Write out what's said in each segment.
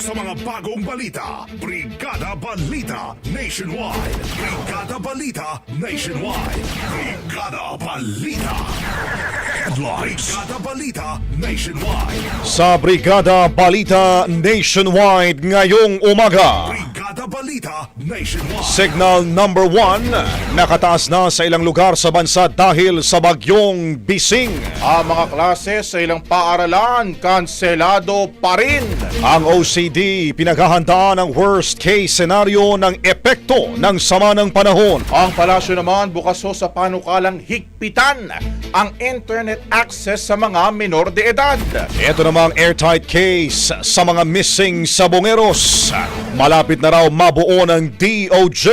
Siksik sa mga bagong balita. Brigada Balita Nationwide. Brigada Balita Nationwide. Brigada Balita. Headlines. Brigada Balita Nationwide. Sa Brigada Balita Nationwide ngayong umaga. Balita Nationwide. Signal number 1, nakataas na sa ilang lugar sa bansa dahil sa bagyong Bising. Ang mga klase sa ilang paaralan, kanselado pa rin. Ang OCD pinaghahandaan ang worst case scenario ng epekto ng sama ng panahon. Ang palasyo naman bukas ho sa panukalang higpitan ang internet access sa mga minor de edad. Ito namang airtight case sa mga missing sabongeros. Malapit na raw mabuo ng DOJ.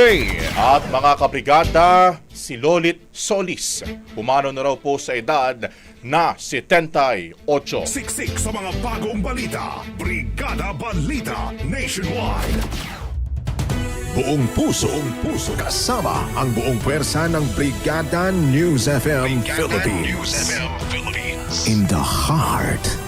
At mga kabrigada, si Lolit Solis, pumano na raw po sa edad na 78. Siksik sa mga bagong balita. Brigada Balita Nationwide. Buong puso, buong puso kasama ang buong pwersa ng Brigada News FM Philippines. In the heart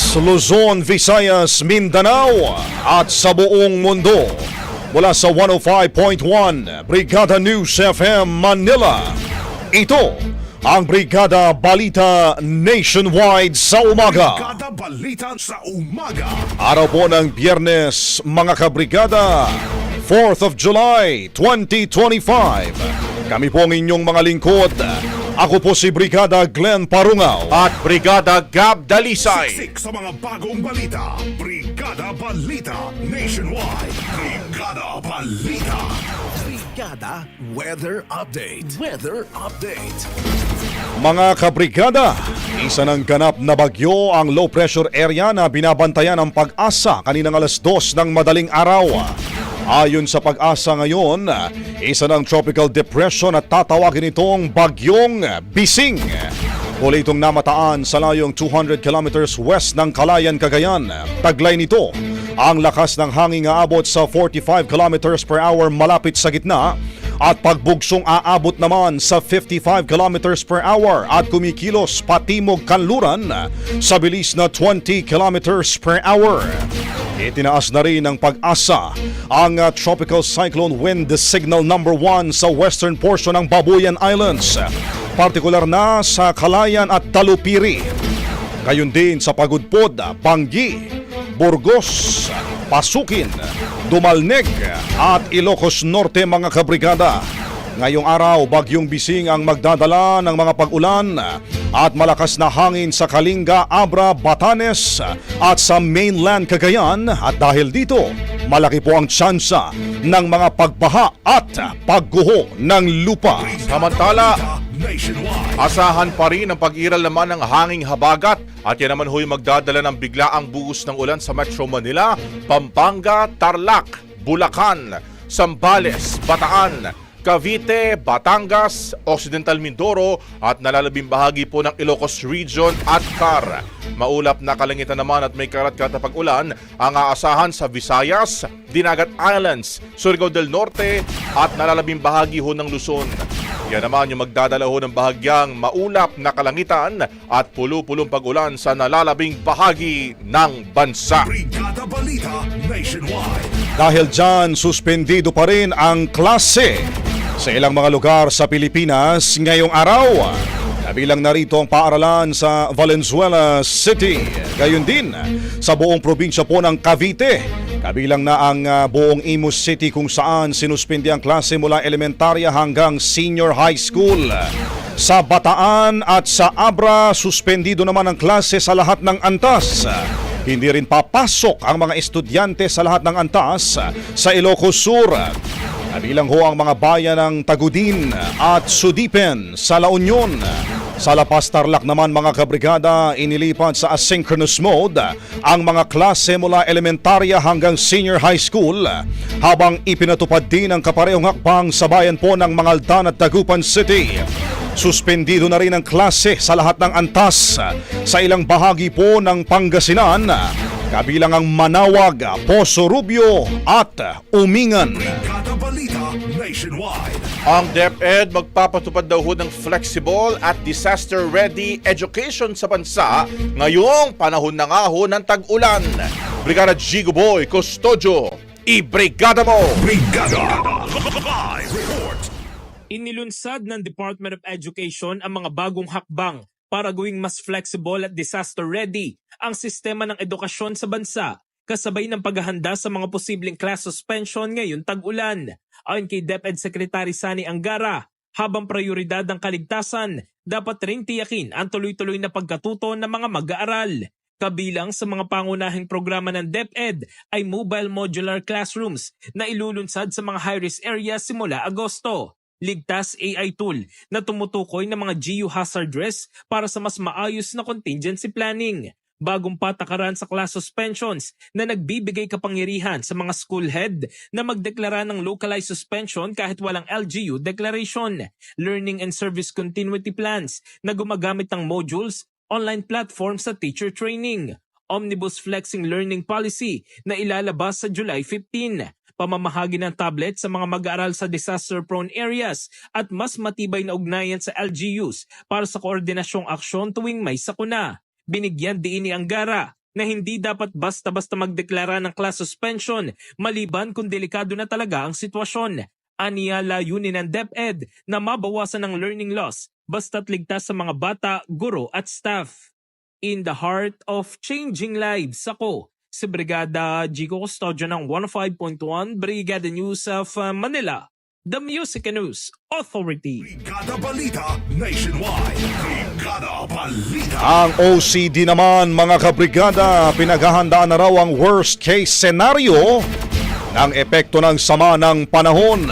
Luzon, Visayas, Mindanao at sa buong mundo. Mula sa 105.1 Brigada News FM Manila. Ito ang Brigada Balita Nationwide sa umaga. Brigada Balita sa umaga. Araw po ng biyernes, mga kabrigada, 4th of July, 2025. Kami po ang inyong mga lingkod. Ako po si Brigada Glenn Parungaw. At Brigada Gab Dalisay. Siksik sa mga bagong balita. Brigada Balita Nationwide. Brigada Balita. Brigada Weather Update. Weather Update. Mga kabrigada, isa ng ganap na bagyo ang low pressure area na binabantayan ng pag-asa kaninang alas dos ng madaling araw. Ayon sa pag-asa ngayon, isa ng tropical depression at tatawagin itong bagyong Bising. Huli itong namataan sa layong 200 kilometers west ng Calayan, Cagayan. Taglay nito, ang lakas ng hangin aabot sa 45 kilometers per hour malapit sa gitna at pagbugsong aabot naman sa 55 kilometers per hour at kumikilos patimog kanluran sa bilis na 20 kilometers per hour. Itinaas na rin ng pag-asa ang uh, tropical cyclone wind signal number 1 sa western portion ng Babuyan Islands, partikular na sa Kalayan at Talupiri. Gayon din sa Pagudpod, Bangi, Burgos, Pasukin, Dumalneg at Ilocos Norte mga kabrigada. Ngayong araw, bagyong bising ang magdadala ng mga pag-ulan at malakas na hangin sa Kalinga, Abra, Batanes at sa mainland Cagayan at dahil dito, malaki po ang tsansa ng mga pagbaha at pagguho ng lupa. Samantala, Asahan pa rin ang pag-iral naman ng hanging habagat at yan naman ho'y magdadala ng biglaang buhos ng ulan sa Metro Manila, Pampanga, Tarlac, Bulacan, Sambales, Bataan, Cavite, Batangas, Occidental Mindoro at nalalabing bahagi po ng Ilocos Region at CAR. Maulap na kalangitan naman at may karat-karat na pag-ulan ang aasahan sa Visayas, Dinagat Islands, Surigao del Norte at nalalabing bahagi ho ng Luzon. Yan naman yung magdadala ho ng bahagyang maulap na kalangitan at pulo-pulong pag-ulan sa nalalabing bahagi ng bansa. Brigada Balita Nationwide. Dahil dyan, suspendido pa rin ang klase sa ilang mga lugar sa Pilipinas ngayong araw. Kabilang narito ang paaralan sa Valenzuela City. Gayon din sa buong probinsya po ng Cavite. Kabilang na ang ah, buong Imus City kung saan sinuspindi ang klase mula elementarya hanggang senior high school. Sa Bataan at sa Abra, suspendido naman ang klase sa lahat ng antas. Hindi rin papasok ang mga estudyante sa lahat ng antas sa Ilocos Sur. Kabilang ho ang mga bayan ng Tagudin at Sudipen sa La Union. Sa La Paz Tarlac naman mga kabrigada, inilipat sa asynchronous mode ang mga klase mula elementarya hanggang senior high school habang ipinatupad din ang kaparehong hakbang sa bayan po ng Mangaldan at Tagupan City. Suspendido na rin ang klase sa lahat ng antas sa ilang bahagi po ng Pangasinan, kabilang ang Manawag, Poso Rubio at Umingan. Nationwide. Ang DepEd magpapatupad daw ho ng flexible at disaster-ready education sa bansa ngayong panahon na nga ho ng tag-ulan. Brigada Gigo Boy Custodio, i-brigada mo! Brigada Live Report. Inilunsad ng Department of Education ang mga bagong hakbang para gawing mas flexible at disaster-ready ang sistema ng edukasyon sa bansa kasabay ng paghahanda sa mga posibleng class suspension ngayon tag-ulan. Ayon kay DepEd Secretary Sani Angara, habang prioridad ng kaligtasan, dapat ring tiyakin ang tuloy-tuloy na pagkatuto ng mga mag-aaral. Kabilang sa mga pangunahing programa ng DepEd ay mobile modular classrooms na ilulunsad sa mga high-risk areas simula Agosto ligtas AI tool na tumutukoy ng mga geo hazard risk para sa mas maayos na contingency planning. Bagong patakaran sa class suspensions na nagbibigay kapangyarihan sa mga school head na magdeklara ng localized suspension kahit walang LGU declaration. Learning and service continuity plans na gumagamit ng modules, online platforms sa teacher training. Omnibus Flexing Learning Policy na ilalabas sa July 15 pamamahagi ng tablet sa mga mag-aaral sa disaster-prone areas at mas matibay na ugnayan sa LGUs para sa koordinasyong aksyon tuwing may sakuna. Binigyan diin ni Angara na hindi dapat basta-basta magdeklara ng class suspension maliban kung delikado na talaga ang sitwasyon. Aniya layunin ng DepEd na mabawasan ang learning loss basta't ligtas sa mga bata, guro at staff. In the heart of changing lives, ako si Brigada Gico Custodio ng 105.1 Brigada News of uh, Manila, the Music and News Authority. Brigada Balita Nationwide. Brigada Balita. Ang OCD naman mga kabrigada, pinaghahandaan na raw ang worst case scenario ng epekto ng sama ng panahon.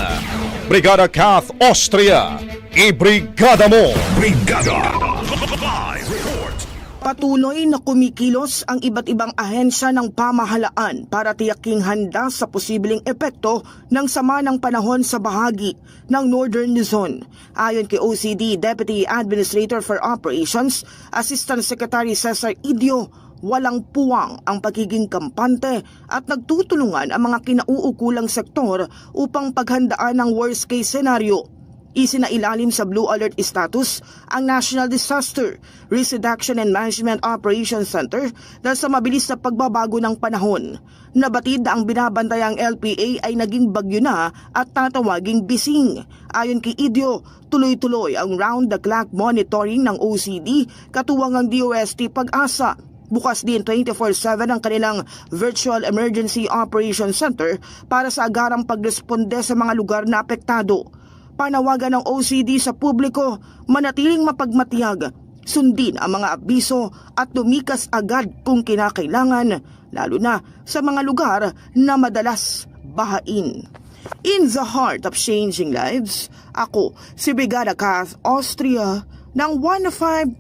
Brigada Kath Austria, ibrigada mo! Brigada. Patuloy na kumikilos ang iba't ibang ahensya ng pamahalaan para tiyaking handa sa posibleng epekto ng sama ng panahon sa bahagi ng Northern Luzon. Ayon kay OCD Deputy Administrator for Operations, Assistant Secretary Cesar Idio, walang puwang ang pagiging kampante at nagtutulungan ang mga kinauukulang sektor upang paghandaan ng worst case scenario. Isinailalim sa Blue Alert status ang National Disaster Risk Reduction and Management Operations Center dahil sa mabilis na pagbabago ng panahon. Nabatid na ang binabantayang LPA ay naging bagyo na at tatawaging bising. Ayon kay Idyo, tuloy-tuloy ang round-the-clock monitoring ng OCD katuwang ang DOST pag-asa Bukas din 24-7 ang kanilang Virtual Emergency Operations Center para sa agarang pagresponde sa mga lugar na apektado. Panawagan ng OCD sa publiko, manatiling mapagmatiyag, sundin ang mga abiso at lumikas agad kung kinakailangan, lalo na sa mga lugar na madalas bahain. In the heart of changing lives, ako si Brigada Kath Austria ng 105.1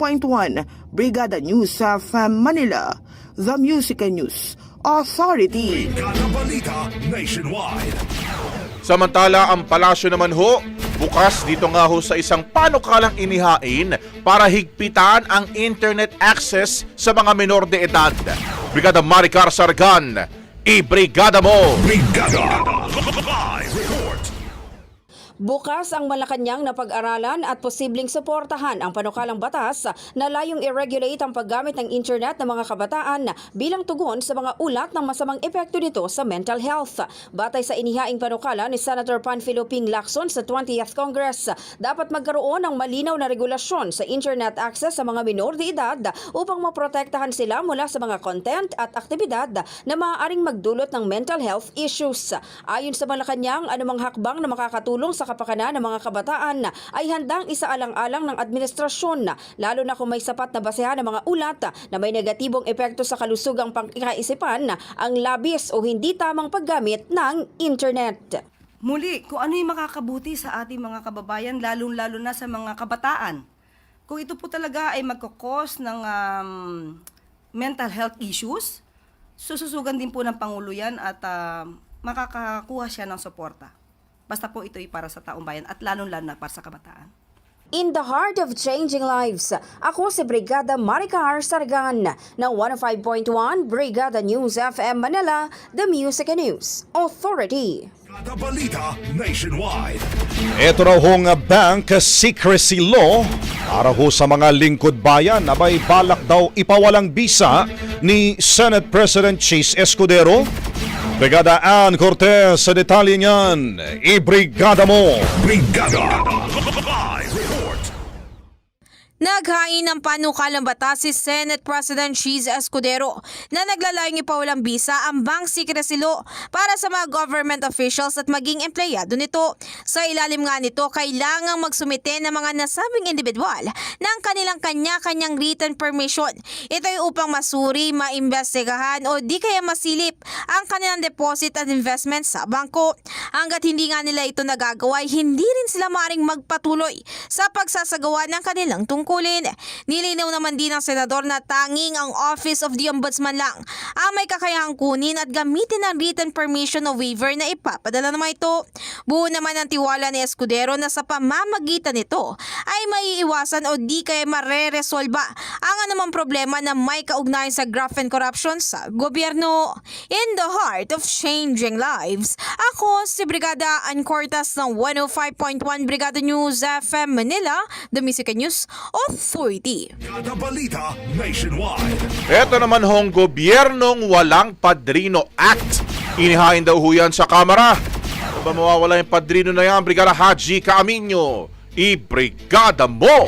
Brigada News sa Manila, The Music and News Authority. Brigada Balita Nationwide. Samantala, ang palasyo naman ho, bukas dito nga ho sa isang panukalang inihain para higpitan ang internet access sa mga menor de edad. Brigada Maricar Sargan, i-brigada mo! Brigada. Bukas ang Malacanang na pag-aralan at posibleng suportahan ang panukalang batas na layong i-regulate ang paggamit ng internet ng mga kabataan bilang tugon sa mga ulat ng masamang epekto nito sa mental health. Batay sa inihaing panukala ni Senator Panfilo Ping Lacson sa 20th Congress, dapat magkaroon ng malinaw na regulasyon sa internet access sa mga minor de edad upang maprotektahan sila mula sa mga content at aktibidad na maaaring magdulot ng mental health issues. Ayon sa Malacanang, anumang hakbang na makakatulong sa kapakanan ng mga kabataan ay handang isaalang-alang ng administrasyon, lalo na kung may sapat na basehan ng mga ulat na may negatibong epekto sa kalusugang pangkaisipan, ang labis o hindi tamang paggamit ng internet. Muli, kung ano yung makakabuti sa ating mga kababayan, lalong-lalo na sa mga kabataan. Kung ito po talaga ay magkakos ng um, mental health issues, sususugan din po ng Pangulo yan at ah, makakakuha siya ng suporta. Basta po ito ay para sa taong bayan at lalong-lalo na para sa kabataan. In the heart of changing lives, ako si Brigada Maricar Sargan ng 105.1 Brigada News FM Manila, The Music and News Authority. Brigada Balita Nationwide. Ito raw hong bank secrecy law para ho sa mga lingkod bayan na may balak daw ipawalang bisa ni Senate President Chis Escudero. Brigada Ann Cortez sa detalye niyan. Ibrigada mo! Brigada. Naghain ng panukalang batas si Senate President Cheese Escudero na naglalayong ipawalang bisa ang bank secrecy law para sa mga government officials at maging empleyado nito. Sa ilalim nga nito, kailangang magsumite ng mga nasabing individual ng kanilang kanya-kanyang written permission. Ito ay upang masuri, maimbestigahan o di kaya masilip ang kanilang deposit at investment sa bangko. Hanggat hindi nga nila ito nagagawa, hindi rin sila maring magpatuloy sa pagsasagawa ng kanilang tungkulin. Nilinaw naman din ng senador na tanging ang Office of the Ombudsman lang ang may kakayahang kunin at gamitin ang written permission o waiver na ipapadala naman ito. Buo naman ang tiwala ni Escudero na sa pamamagitan nito ay maiiwasan o di kaya mareresolba ang anumang problema na may kaugnayan sa graft and corruption sa gobyerno. In the heart of changing lives, ako si Brigada Ancortas ng 105.1 Brigada News FM Manila, The Music and News Authority. Balita Nationwide. Ito naman hong gobyernong walang padrino act. Inihain daw ho yan sa Kamara. Ano ba mawawala yung padrino na yan, Brigada Haji Kaaminyo? I-brigada mo!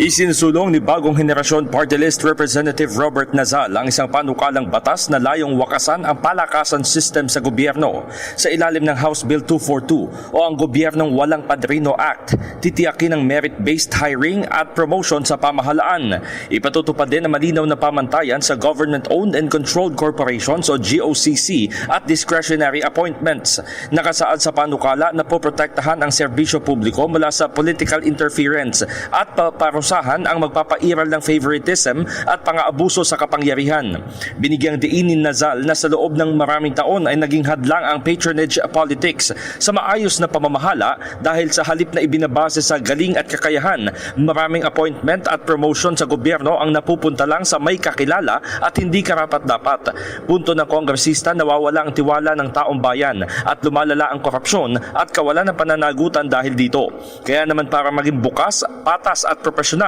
Isinsulong ni bagong henerasyon Party List Representative Robert Nazal ang isang panukalang batas na layong wakasan ang palakasan system sa gobyerno. Sa ilalim ng House Bill 242 o ang Gobyernong Walang Padrino Act, titiyakin ang merit-based hiring at promotion sa pamahalaan. Ipatutupad din ang malinaw na pamantayan sa government-owned and controlled corporations o GOCC at discretionary appointments. Nakasaad sa panukala na poprotektahan ang serbisyo publiko mula sa political interference at paparusahan parusahan ang magpapairal ng favoritism at pang-aabuso sa kapangyarihan. Binigyang diin ni Nazal na sa loob ng maraming taon ay naging hadlang ang patronage politics sa maayos na pamamahala dahil sa halip na ibinabase sa galing at kakayahan, maraming appointment at promotion sa gobyerno ang napupunta lang sa may kakilala at hindi karapat-dapat. Punto ng kongresista nawawala ang tiwala ng taong bayan at lumalala ang korupsyon at kawalan ng pananagutan dahil dito. Kaya naman para maging bukas, patas at profesional,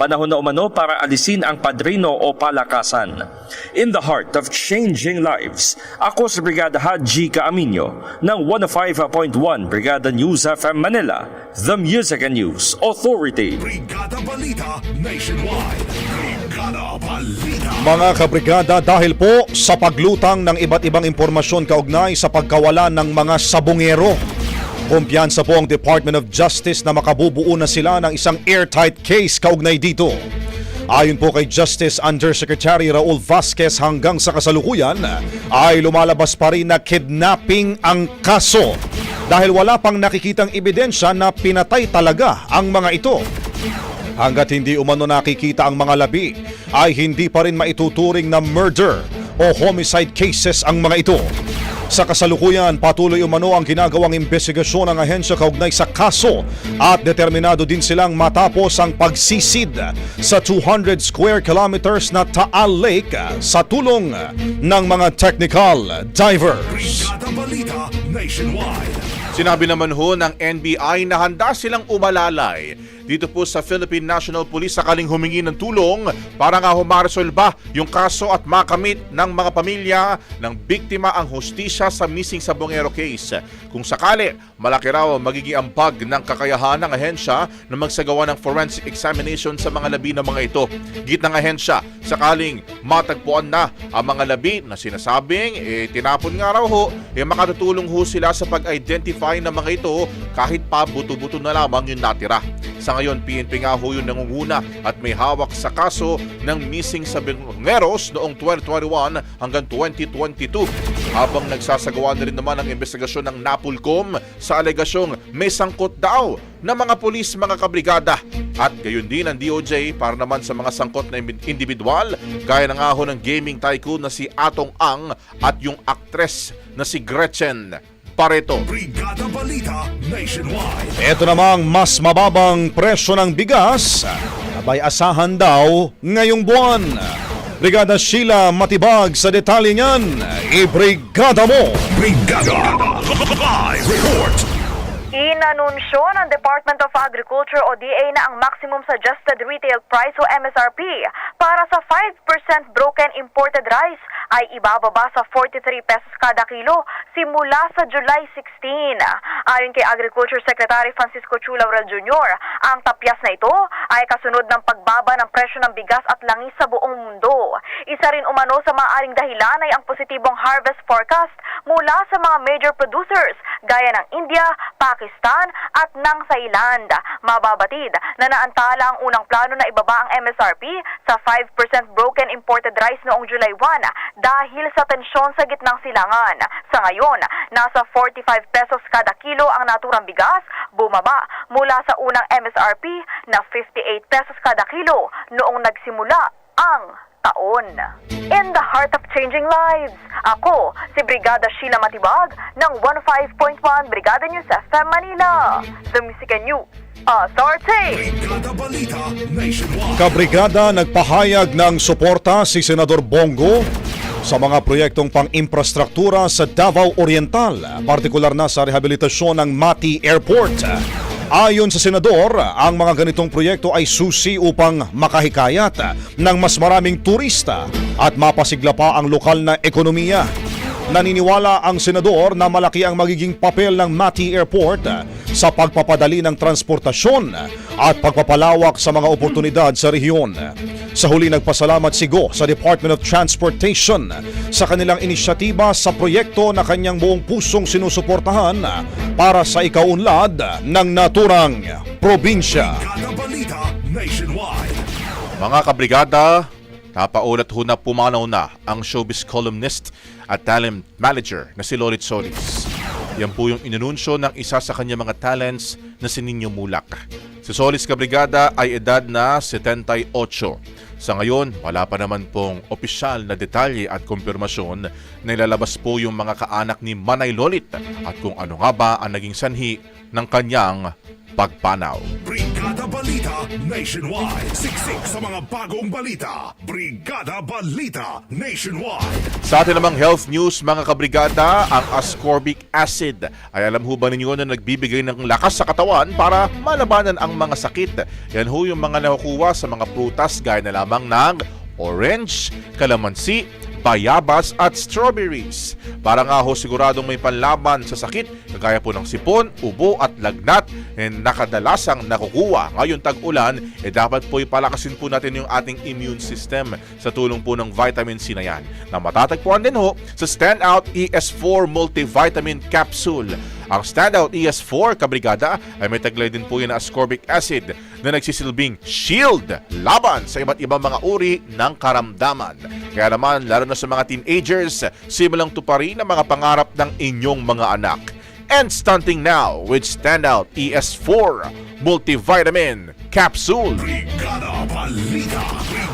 panahon na umano para alisin ang padrino o palakasan. In the heart of changing lives, ako si Brigada Haji Kaaminyo ng 105.1 Brigada News FM Manila, the Music and News Authority. Brigada Balita Nationwide. Brigada Balita. Mga kabrigada dahil po sa paglutang ng iba't ibang impormasyon kaugnay sa pagkawalan ng mga sabungero. Kumpiyansa po ang Department of Justice na makabubuo na sila ng isang airtight case kaugnay dito. Ayon po kay Justice Undersecretary Raul Vasquez hanggang sa kasalukuyan ay lumalabas pa rin na kidnapping ang kaso dahil wala pang nakikitang ebidensya na pinatay talaga ang mga ito. Hanggat hindi umano nakikita ang mga labi, ay hindi pa rin maituturing na murder o homicide cases ang mga ito. Sa kasalukuyan, patuloy umano ang ginagawang investigasyon ng ahensya kaugnay sa kaso at determinado din silang matapos ang pagsisid sa 200 square kilometers na Taal Lake sa tulong ng mga technical divers. Sinabi naman ho ng NBI na handa silang umalalay dito po sa Philippine National Police sakaling humingi ng tulong para nga humaresolba yung kaso at makamit ng mga pamilya ng biktima ang hustisya sa missing sabongero case. Kung sakali, malaki raw magiging ambag ng kakayahan ng ahensya na magsagawa ng forensic examination sa mga labi ng mga ito. Git ng ahensya, sakaling matagpuan na ang mga labi na sinasabing eh, tinapon nga raw ho, eh, makatutulong ho sila sa pag-identify ng mga ito kahit pa buto-buto na lamang yung natira. Sa ngayon, PNP nga ho yung nangunguna at may hawak sa kaso ng missing sabongeros noong 2021 hanggang 2022. Habang nagsasagawa na rin naman ang investigasyon ng Napolcom sa alegasyong may sangkot daw ng mga pulis mga kabrigada. At gayon din ang DOJ para naman sa mga sangkot na individual gaya ng aho ng gaming tycoon na si Atong Ang at yung actress na si Gretchen Pareto. Brigada Balita Nationwide. Ito namang mas mababang presyo ng bigas, abay asahan daw ngayong buwan. Brigada Sheila Matibag sa detalye niyan, ibrigada mo! Brigada Live Report. Inanunsyo ng Department of Agriculture o DA na ang maximum suggested retail price o MSRP para sa 5% broken imported rice ay ibababa sa 43 pesos kada kilo simula sa July 16. Ayon kay Agriculture Secretary Francisco Chula Laurel Jr., ang tapyas na ito ay kasunod ng pagbaba ng presyo ng bigas at langis sa buong mundo. Isa rin umano sa maaring dahilan ay ang positibong harvest forecast mula sa mga major producers gaya ng India, Pakistan at ng Thailand. Mababatid na naantala ang unang plano na ibaba ang MSRP sa 5% broken imported rice noong July 1 dahil sa tensyon sa gitnang silangan. Sa ngayon, nasa 45 pesos kada kilo ang naturang bigas, bumaba mula sa unang MSRP na 58 pesos kada kilo noong nagsimula ang taon. In the heart of changing lives, ako si Brigada Sheila Matibag ng 15.1 Brigada News FM Manila. The Music and News. Kabrigada nagpahayag ng suporta si Senador Bongo sa mga proyektong pang-infrastruktura sa Davao Oriental, partikular na sa rehabilitasyon ng Mati Airport. Ayon sa senador, ang mga ganitong proyekto ay susi upang makahikayat ng mas maraming turista at mapasigla pa ang lokal na ekonomiya. Naniniwala ang senador na malaki ang magiging papel ng Mati Airport sa pagpapadali ng transportasyon at pagpapalawak sa mga oportunidad sa rehiyon. Sa huli nagpasalamat si Go sa Department of Transportation sa kanilang inisyatiba sa proyekto na kanyang buong pusong sinusuportahan para sa ikaunlad ng naturang probinsya. Mga kabrigada, napaulat ho na pumanaw na ang showbiz columnist at talent manager na si Lolit Solis. Yan po yung inanunsyo ng isa sa kanyang mga talents na si Nino Mulak. Si Solis Cabrigada ay edad na 78. Sa ngayon, wala pa naman pong opisyal na detalye at kumpirmasyon na ilalabas po yung mga kaanak ni Manay Lolit at kung ano nga ba ang naging sanhi ng kanyang pagpanaw. Brigada Balita Nationwide. Siksik sa mga bagong balita. Brigada Balita Nationwide. Sa atin namang health news mga kabrigada, ang ascorbic acid ay alam ho ba ninyo na nagbibigay ng lakas sa katawan para malabanan ang mga sakit. Yan ho yung mga nakukuha sa mga prutas gaya na lamang ng orange, kalamansi, bayabas at strawberries. Para nga ho siguradong may panlaban sa sakit, kagaya po ng sipon, ubo at lagnat na nakadalasang nakukuha. Ngayon tag-ulan, eh dapat po ipalakasin po natin yung ating immune system sa tulong po ng vitamin C na yan. Na matatagpuan din ho sa Standout ES4 Multivitamin Capsule. Ang Standout ES4 kabrigada ay may taglay din po yan na ascorbic acid na nagsisilbing shield laban sa iba't ibang mga uri ng karamdaman. Kaya naman, lalo na sa mga teenagers, simulang tuparin ang mga pangarap ng inyong mga anak. And stunting now with Standout ES4 Multivitamin Capsule. Brigada Balita.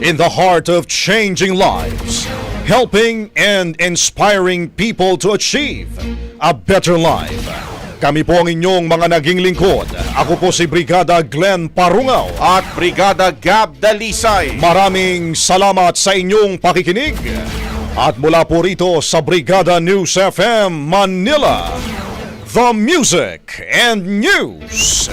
In the heart of changing lives, helping and inspiring people to achieve a better life. Kami po ang inyong mga naging lingkod. Ako po si Brigada Glenn Parungaw. At Brigada Gab Dalisay. Maraming salamat sa inyong pakikinig. At mula po rito sa Brigada News FM Manila, the Music and News